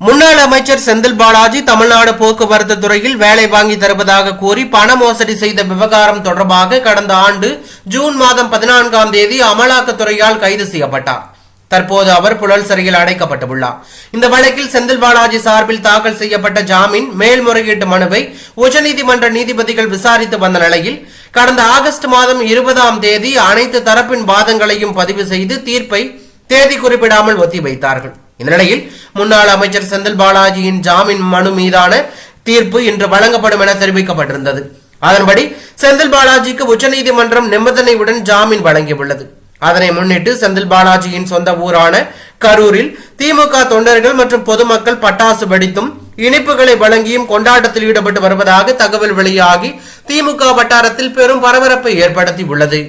முன்னாள் அமைச்சர் செந்தில் பாலாஜி தமிழ்நாடு போக்குவரத்து துறையில் வேலை வாங்கி தருவதாக கூறி பண மோசடி செய்த விவகாரம் தொடர்பாக கடந்த ஆண்டு ஜூன் மாதம் பதினான்காம் தேதி அமலாக்கத்துறையால் கைது செய்யப்பட்டார். தற்போது அவர் புழல் சிறையில் அடைக்கப்பட்டுள்ளார். இந்த வழக்கில் செந்தில் பாலாஜி சார்பில் தாக்கல் செய்யப்பட்ட ஜாமீன் மேல்முறையீட்டு மனுவை உச்சநீதிமன்ற நீதிபதிகள் விசாரித்து வந்த நிலையில் கடந்த ஆகஸ்ட் மாதம் இருபதாம் தேதி அனைத்து தரப்பின் வாதங்களையும் பதிவு செய்து தீர்ப்பை தேதி குறிப்பிடாமல் ஒத்திவைத்தார்கள். இந்த நிலையில் முன்னாள் அமைச்சர் செந்தில் பாலாஜியின் ஜாமீன் மனு மீதான தீர்ப்பு இன்று வழங்கப்படும் என தெரிவிக்கப்பட்டிருந்தது. அதன்படி செந்தில் பாலாஜிக்கு உச்சநீதிமன்றம் நிபந்தனையுடன் ஜாமீன் வழங்கியுள்ளது. அதனை முன்னிட்டு செந்தில் பாலாஜியின் சொந்த ஊரான கரூரில் திமுக தொண்டர்கள் மற்றும் பொதுமக்கள் பட்டாசு வெடித்தும் இனிப்புகளை வழங்கியும் கொண்டாட்டத்தில் ஈடுபட்டு வருவதாக தகவல் வெளியாகி திமுக வட்டாரத்தில் பெரும் பரபரப்பை ஏற்படுத்தி உள்ளது